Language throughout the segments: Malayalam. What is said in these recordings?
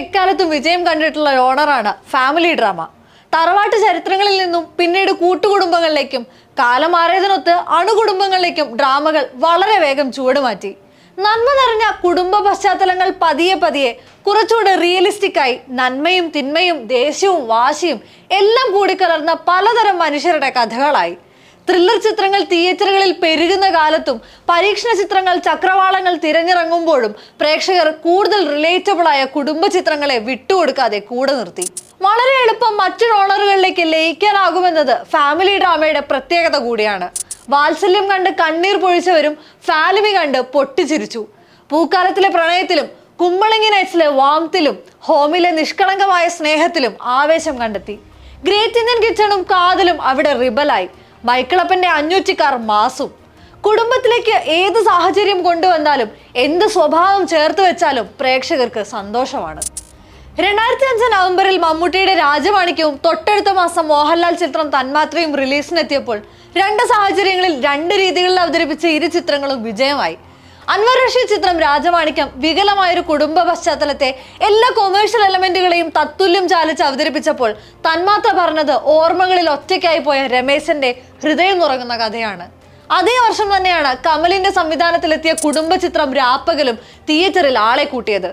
എക്കാലത്തും വിജയം കണ്ടിട്ടുള്ള ഓണറാണ് ഫാമിലി ഡ്രാമ. തറവാട്ട് ചരിത്രങ്ങളിൽ നിന്നും പിന്നീട് കൂട്ടുകുടുംബങ്ങളിലേക്കും കാലം മാറിയതിനൊത്ത് അണുകുടുംബങ്ങളിലേക്കും ഡ്രാമകൾ വളരെ വേഗം ചുവടുമാറ്റി. നന്മ നിറഞ്ഞ കുടുംബ പശ്ചാത്തലങ്ങൾ പതിയെ പതിയെ കുറച്ചുകൂടെ റിയലിസ്റ്റിക് ആയി നന്മയും തിന്മയും ദേഷ്യവും വാശിയും എല്ലാം കൂടിക്കലർന്ന പലതരം മനുഷ്യരുടെ കഥകളായി. ത്രില്ലർ ചിത്രങ്ങൾ തിയേറ്ററുകളിൽ പെരുകുന്ന കാലത്തും പരീക്ഷണ ചിത്രങ്ങൾ ചക്രവാളങ്ങൾ തിരഞ്ഞിറങ്ങുമ്പോഴും പ്രേക്ഷകർ കൂടുതൽ റിലേറ്റബിളായ കുടുംബ ചിത്രങ്ങളെ വിട്ടുകൊടുക്കാതെ കൂടെ നിർത്തി. വളരെ എളുപ്പം മറ്റു ഓണറുകളിലേക്ക് ലയിക്കാനാകുമെന്നത് ഫാമിലി ഡ്രാമയുടെ പ്രത്യേകത കൂടിയാണ്. വാത്സല്യം കണ്ട് കണ്ണീർ പൊഴിച്ചവരും ഫാലിമി കണ്ട് പൊട്ടിച്ചിരിച്ചു. പൂക്കാലത്തിലെ പ്രണയത്തിലും കുമ്പളങ്ങി നൈറ്റ്സിലെ വാംത്തിലും ഹോമിലെ നിഷ്കളങ്കമായ സ്നേഹത്തിലും ആവേശം കണ്ടെത്തി. ഗ്രേറ്റ് ഇന്ത്യൻ കിച്ചണും കാതലും അവിടെ റിബലായി. മൈക്കിളപ്പന്റെ അഞ്ഞൂറ്റിക്കാർ മാസും. കുടുംബത്തിലേക്ക് ഏത് സാഹചര്യം കൊണ്ടുവന്നാലും എന്ത് സ്വഭാവം ചേർത്ത് വെച്ചാലും പ്രേക്ഷകർക്ക് സന്തോഷമാണ്. രണ്ടായിരത്തി അഞ്ച് നവംബറിൽ മമ്മൂട്ടിയുടെ രാജമാണിക്യവും തൊട്ടടുത്ത മാസം മോഹൻലാൽ ചിത്രം തന്മാത്രയും റിലീസിനെത്തിയപ്പോൾ രണ്ട് സാഹചര്യങ്ങളിൽ രണ്ട് രീതികളിൽ അവതരിപ്പിച്ച ഇരു ചിത്രങ്ങളും വിജയമായി. അൻവർ റഷീദ് ചിത്രം രാജമാണിക്യം വികലമായൊരു കുടുംബ പശ്ചാത്തലത്തെ എല്ലാ കൊമേഴ്ഷ്യൽ എലമെന്റുകളെയും തത്തുല്യം ചാലിച്ച് അവതരിപ്പിച്ചപ്പോൾ തന്മാത്ര പറഞ്ഞത് ഓർമ്മകളിൽ ഒറ്റയ്ക്കായി പോയ രമേശന്റെ ഹൃദയം നുറങ്ങുന്ന കഥയാണ്. അതേ വർഷം തന്നെയാണ് കമലിന്റെ സംവിധാനത്തിലെത്തിയ കുടുംബ ചിത്രം രാപ്പകലും തിയേറ്ററിൽ ആളെ കൂട്ടിയത്.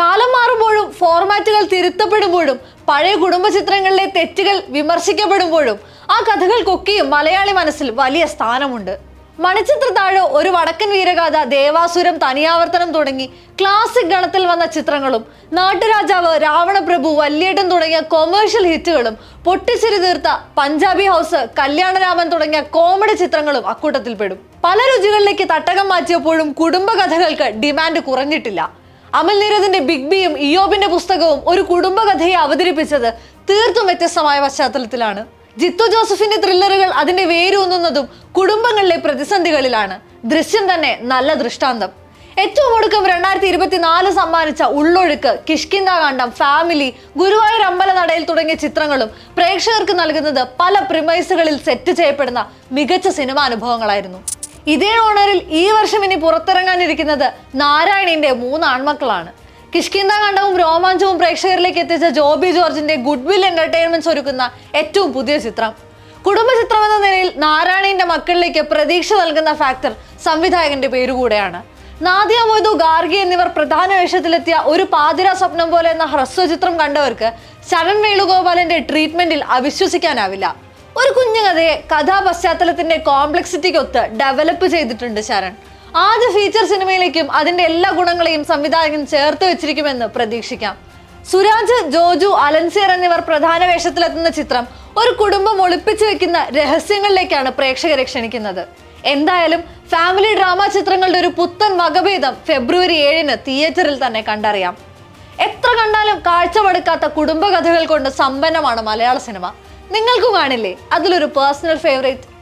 കാലം മാറുമ്പോഴും ഫോർമാറ്റുകൾ തിരുത്തപ്പെടുമ്പോഴും പഴയ കുടുംബ ചിത്രങ്ങളിലെ തെറ്റുകൾ വിമർശിക്കപ്പെടുമ്പോഴും ആ കഥകൾക്കൊക്കെയും മലയാളി മനസ്സിൽ വലിയ സ്ഥാനമുണ്ട്. മണിച്ചിത്രത്താഴ് ഒരു വടക്കൻ വീരഗാഥ ദേവാസുരം തനിയാവർത്തനം തുടങ്ങി ക്ലാസിക് ഗണത്തിൽ വന്ന ചിത്രങ്ങളും നാട്ടുരാജാവ് രാവണപ്രഭു വല്യേട്ടൻ തുടങ്ങിയ കൊമേഴ്ഷ്യൽ ഹിറ്റുകളും പൊട്ടിച്ചിരി തീർത്ത പഞ്ചാബി ഹൗസ് കല്യാണരാമൻ തുടങ്ങിയ കോമഡി ചിത്രങ്ങളും അക്കൂട്ടത്തിൽപ്പെടും പല രുചികളിലേക്ക് തട്ടകം മാറ്റിയപ്പോഴും കുടുംബകഥകൾക്ക് ഡിമാൻഡ് കുറഞ്ഞിട്ടില്ല. അമൽ നീരദിന്റെ ബിഗ് ബിയും ഇയോബിന്റെ പുസ്തകവും ഒരു കുടുംബകഥയെ അവതരിപ്പിച്ചത് തീർത്തും വ്യത്യസ്തമായ പശ്ചാത്തലത്തിലാണ്. ജിത്തു ജോസഫിന്റെ ത്രില്ലറുകൾ അതിന്റെ വേരൂന്നുന്നതും കുടുംബങ്ങളിലെ പ്രതിസന്ധികളിലാണ്. ദൃശ്യം തന്നെ നല്ല ദൃഷ്ടാന്തം. ഏറ്റവും ഒടുക്കം രണ്ടായിരത്തി ഇരുപത്തിനാല് സമ്മാനിച്ച ഉള്ളൊഴുക്ക് കിഷ്കിന്ദ കാണ്ഡം ഫാമിലി ഗുരുവായൂർ അമ്പല നടയിൽ തുടങ്ങിയ ചിത്രങ്ങളും പ്രേക്ഷകർക്ക് നൽകുന്നത് പല പ്രിമൈസുകളിൽ സെറ്റ് ചെയ്യപ്പെടുന്ന മികച്ച സിനിമാ അനുഭവങ്ങളായിരുന്നു. ഇതേ ഓണറിൽ ഈ വർഷം ഇനി പുറത്തിറങ്ങാനിരിക്കുന്നത് നാരായണിന്റെ മൂന്ന് ആൺമക്കളാണ് കിഷ്കിന്ദ കണ്ടവും രോമാഞ്ചവും പ്രേക്ഷകരിലേക്ക് എത്തിച്ച ജോബി ജോർജിന്റെ ഗുഡ് വിൽ എന്റർടൈൻമെന്റ്സ് ഒരുക്കുന്ന ഏറ്റവും പുതിയ ചിത്രം. കുടുംബ ചിത്രം എന്ന നിലയിൽ നാരായണിന്റെ മക്കളിലേക്ക് പ്രതീക്ഷ നൽകുന്ന ഫാക്ടർ സംവിധായകന്റെ പേരുകൂടെയാണ്. നാദിയ മൊയ്തു ഗാർഗി എന്നിവർ പ്രധാന വേഷത്തിലെത്തിയ ഒരു പാതിര സ്വപ്നം പോലെ എന്ന ഹ്രസ്വചിത്രം കണ്ടവർക്ക് ശരൺ വേണുഗോപാലന്റെ ട്രീറ്റ്മെന്റിൽ അവിശ്വസിക്കാനാവില്ല. ഒരു കുഞ്ഞു കഥയെ കഥാപശ്ചാത്തലത്തിന്റെ കോംപ്ലക്സിറ്റിക്കൊത്ത് ഡെവലപ്പ് ചെയ്തിട്ടുണ്ട് ശരൺ. ആദ്യ ഫീച്ചർ സിനിമയിലേക്കും അതിന്റെ എല്ലാ ഗുണങ്ങളെയും സംവിധായകൻ ചേർത്ത് വെച്ചിരിക്കുമെന്ന് പ്രതീക്ഷിക്കാം. സുരാജ് ജോജു അലൻസിയർ എന്നിവർ പ്രധാന വേഷത്തിലെത്തുന്ന ചിത്രം ഒരു കുടുംബം ഒളിപ്പിച്ചു വെക്കുന്ന രഹസ്യങ്ങളിലേക്കാണ് പ്രേക്ഷകരെ ക്ഷണിക്കുന്നത്. എന്തായാലും ഫാമിലി ഡ്രാമ ചിത്രങ്ങളുടെ ഒരു പുത്തൻ വകഭേദം ഫെബ്രുവരി ഏഴിന് തിയേറ്ററിൽ തന്നെ കണ്ടറിയാം. എത്ര കണ്ടാലും കാഴ്ചപ്പെടുക്കാത്ത കുടുംബകഥകൾ കൊണ്ട് സമ്പന്നമാണ് മലയാള സിനിമ നിങ്ങൾക്കും കാണില്ലേ? അതിലൊരു പേഴ്സണൽ ഫേവറേറ്റ്